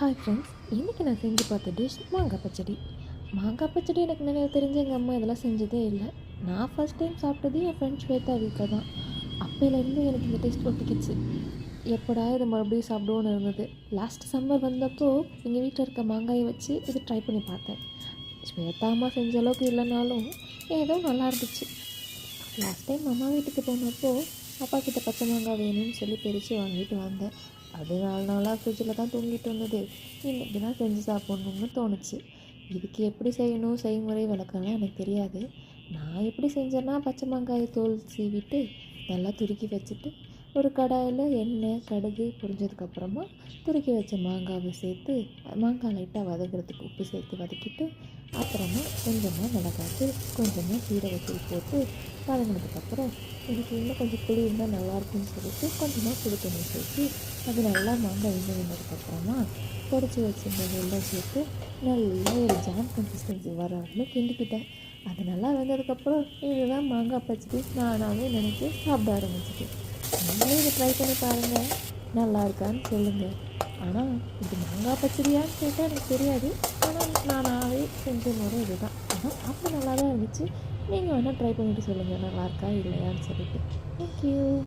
Hi friends இன்றைக்கி நான் செஞ்சு பார்த்த டிஷ் மாங்காய் பச்சடி. மாங்காய் பச்சடி எனக்கு நினைவு தெரிஞ்ச எங்கள் அம்மா இதெல்லாம் செஞ்சதே இல்லை. நான் ஃபஸ்ட் டைம் சாப்பிட்டது என் ஃப்ரெண்ட்ஸ் ஸ்வேதா வீட்டில் தான். அப்போலேருந்து எனக்கு இந்த டேஸ்ட் ஒட்டிக்கிச்சு. எப்படா இதை மறுபடியும் சாப்பிடுவோன்னு இருந்தது. லாஸ்ட் சம்மர் வந்தப்போ எங்கள் வீட்டில் இருக்க மாங்காயை வச்சு இது ட்ரை பண்ணி பார்த்தேன். ஸ்வேதா அம்மா செஞ்ச அளவுக்கு இல்லைனாலும் ஏதோ நல்லா இருந்துச்சு. லாஸ்ட் டைம் அம்மா வீட்டுக்கு போனப்போ அப்பா கிட்ட பச்சை மாங்காய் வேணும்னு சொல்லி பிரித்து வாங்கிட்டு வந்தேன். அது நாலு நாளாக ஃப்ரிட்ஜில் தான் தூங்கிட்டு வந்தது இன்றைக்கி தான் செஞ்சு சாப்பிட்ணுன்னு தோணுச்சு. இதுக்கு எப்படி செய்யணும்? செய்முறை விளக்கம்லாம் எனக்கு தெரியாது. நான் எப்படி செஞ்சேன்னா பச்சை மாங்காயை தோல் சீவிட்டு நல்லா துருக்கி வச்சுட்டு ஒரு கடாயில் எண்ணெய் கடுகு பொரிஞ்சதுக்கப்புறமா துருக்கி வச்ச மாங்காவை சேர்த்து மாங்காய் லைட்டாக வதங்குறதுக்கு உப்பு சேர்த்து வதக்கிட்டு அப்புறமா கொஞ்சமாக மிளகாச்சு கொஞ்சமாக சீரகத்தூள் போட்டு வதங்கினதுக்கப்புறம் எனக்கு இன்னும் கொஞ்சம் புளி இருந்தால் நல்லாயிருக்கும்னு சொல்லிட்டு கொஞ்சமாக சுடு தண்ணி சேர்த்து அது நல்லா மாங்காய் வெந்து வந்ததுக்கப்புறமா பொடிச்சு வச்சிருந்த வெள்ளம் சேர்த்து நல்லா ஒரு ஜாம் கன்சிஸ்டன்சி வர வரலும் கிண்டிக்கிட்டேன். அது நல்லா வந்ததுக்கப்புறம் இதுதான் மாங்காய் பச்சடி. நானாகவே நினச்சி சாப்பிட ஆரம்பிச்சிட்டேன். நீங்களே இதை ட்ரை பண்ணி பாருங்கள் நல்லா இருக்கான்னு சொல்லுங்கள் ஆனால் இது மாங்காய் பச்சடியான்னு கேட்டால் எனக்கு தெரியாது. ஆனால் நானாகவே செஞ்ச முறை இதுதான். ஆனால் சாப்பிட நல்லா தான் இருந்துச்சு. நீங்கள் வேணால் ட்ரை பண்ணிவிட்டு சொல்லுங்கள் நல்லா இருக்கா இல்லையான்னு சொல்லிட்டு. தேங்க்யூ